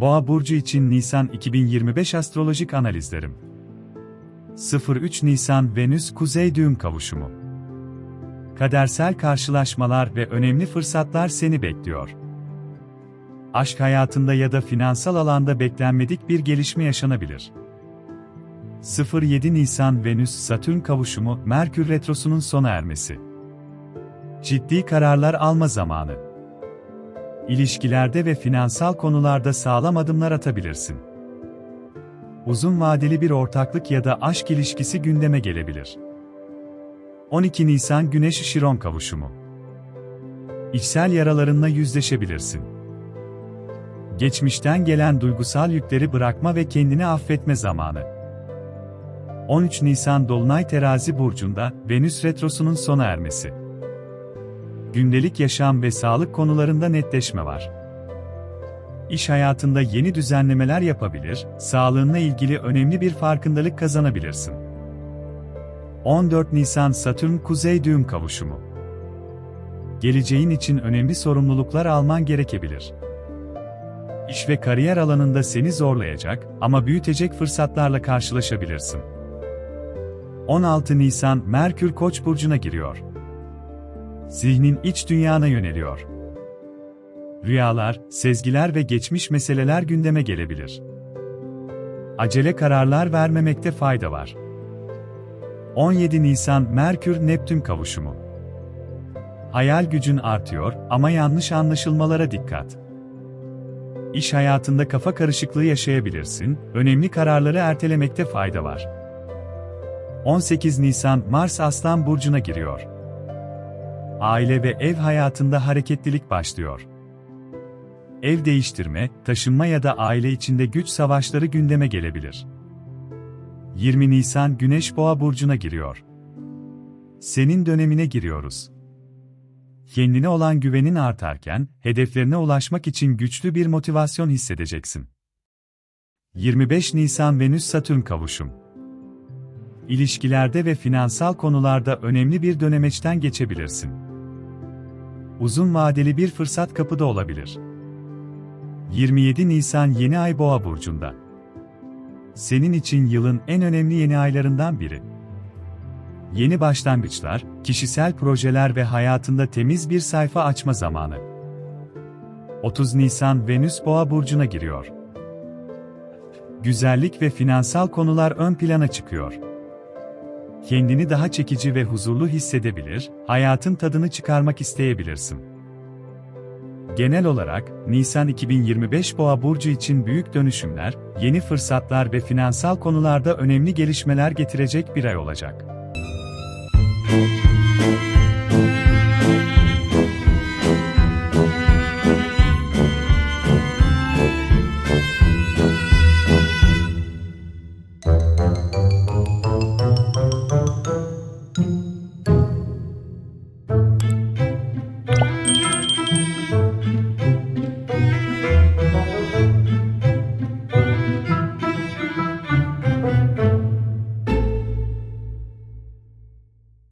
Boğa burcu için Nisan 2025 astrolojik analizlerim. 03 Nisan Venüs Kuzey düğüm kavuşumu. Kadersel karşılaşmalar ve önemli fırsatlar seni bekliyor. Aşk hayatında ya da finansal alanda beklenmedik bir gelişme yaşanabilir. 07 Nisan Venüs Satürn kavuşumu Merkür retrosunun sona ermesi. Ciddi kararlar alma zamanı. İlişkilerde ve finansal konularda sağlam adımlar atabilirsin. Uzun vadeli bir ortaklık ya da aşk ilişkisi gündeme gelebilir. 12 Nisan Güneş Şiron kavuşumu. İçsel yaralarınla yüzleşebilirsin. Geçmişten gelen duygusal yükleri bırakma ve kendini affetme zamanı. 13 Nisan Dolunay Terazi burcunda Venüs retrosunun sona ermesi gündelik yaşam ve sağlık konularında netleşme var. İş hayatında yeni düzenlemeler yapabilir, sağlığınla ilgili önemli bir farkındalık kazanabilirsin. 14 Nisan Satürn Kuzey düğüm kavuşumu. Geleceğin için önemli sorumluluklar alman gerekebilir. İş ve kariyer alanında seni zorlayacak ama büyütecek fırsatlarla karşılaşabilirsin. 16 Nisan Merkür Koç burcuna giriyor zihnin iç dünyana yöneliyor. Rüyalar, sezgiler ve geçmiş meseleler gündeme gelebilir. Acele kararlar vermemekte fayda var. 17 Nisan Merkür-Neptün kavuşumu. Hayal gücün artıyor ama yanlış anlaşılmalara dikkat. İş hayatında kafa karışıklığı yaşayabilirsin, önemli kararları ertelemekte fayda var. 18 Nisan Mars Aslan Burcu'na giriyor aile ve ev hayatında hareketlilik başlıyor. Ev değiştirme, taşınma ya da aile içinde güç savaşları gündeme gelebilir. 20 Nisan Güneş Boğa burcuna giriyor. Senin dönemine giriyoruz. Kendine olan güvenin artarken, hedeflerine ulaşmak için güçlü bir motivasyon hissedeceksin. 25 Nisan Venüs Satürn kavuşum. İlişkilerde ve finansal konularda önemli bir dönemeçten geçebilirsin. Uzun vadeli bir fırsat kapıda olabilir. 27 Nisan Yeni Ay Boğa burcunda. Senin için yılın en önemli yeni aylarından biri. Yeni başlangıçlar, kişisel projeler ve hayatında temiz bir sayfa açma zamanı. 30 Nisan Venüs Boğa burcuna giriyor. Güzellik ve finansal konular ön plana çıkıyor kendini daha çekici ve huzurlu hissedebilir, hayatın tadını çıkarmak isteyebilirsin. Genel olarak, Nisan 2025 Boğa burcu için büyük dönüşümler, yeni fırsatlar ve finansal konularda önemli gelişmeler getirecek bir ay olacak.